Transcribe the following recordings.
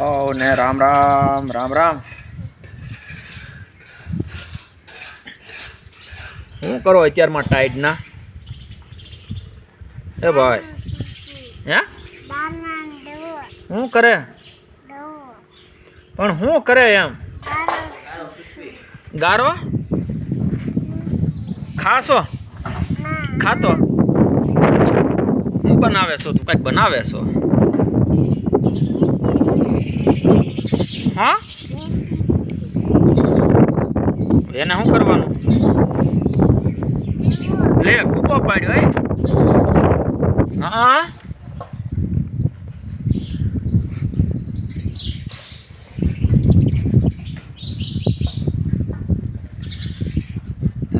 હો ને રામ રામ રામ રામ. શું કરો અત્યારમાં ટાઈડના? એ ભાઈ. હે? શું કરે? પણ શું કરે એમ? ગારો? ખાશો? ખાતો? હું બનાવે છો? તું કંઈક બનાવે છો? હા? એને શું કરવાનું? લે કૂપો પાડ્યો એ હા?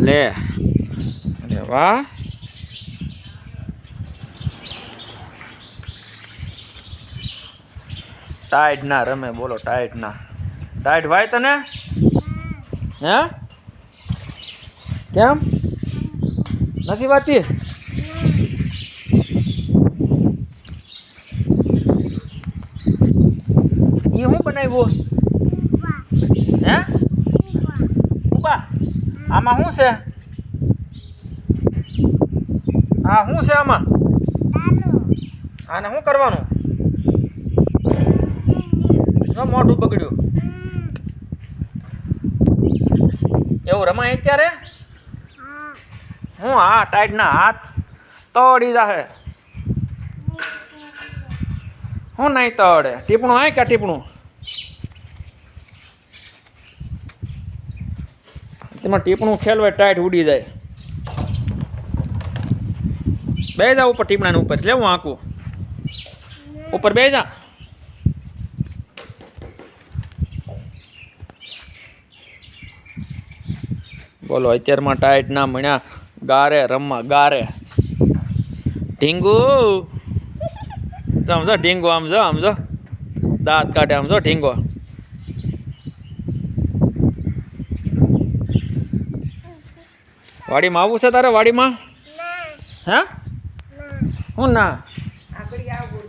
લે. અરે વાહ. ટાઈટ ના રમે બોલો ટાઈટ ના. ટાઈટ ભાઈ તને? હે? કેમ? નથી વાતી? એ હું બનાવ્યું? હે? ઉબા આમાં શું છે? હા શું છે આમાં? આને શું કરવાનું? જો મોઢું બગડ્યું. એવું રમાય અત્યારે? હું હા ટાઈટના હાથ તોડી જાહે. હું નહીં તોડે? ટીપણું આય કે ટીપણું? તેમાં ટીપણું ખેલવાય, ટાઈટ ઉડી જાય. બે જા ઉપર ટીપણાની ઉપર. લેવું આંકું ઉપર બે જા. બોલો અત્યારમાં ટાઈટ ના મળ્યા ગારે રમવા ગારે. ઢીંગુ! સમજો આમ જો ઢીંગો આમ જો આમ જો. દાંત કાઢે આમ જો ઢીંગો. વાડીમાં આવવું છે તારે વાડીમાં? હે? હું ના? આગળ આવું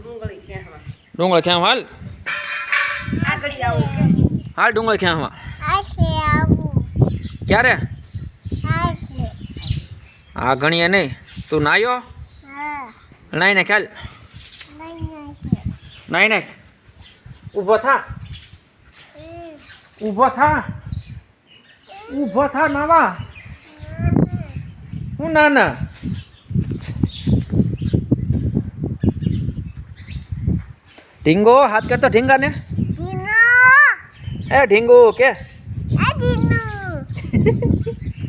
ડુંગળ ક્યાં હાલ? આગળ આવું. હાલ ડુંગળ ક્યાં ક્યારે? હા ગણીએ નહીં. તું નાયો? નાઈ ને ખ્યાલ નાઈ ને ઊભો થા. ઊભો થા. ઊભો થા નાવા. હું ના ના ઢીંગો હાથ કરતો ઢીંગાને? એ ઢીંગુ કે?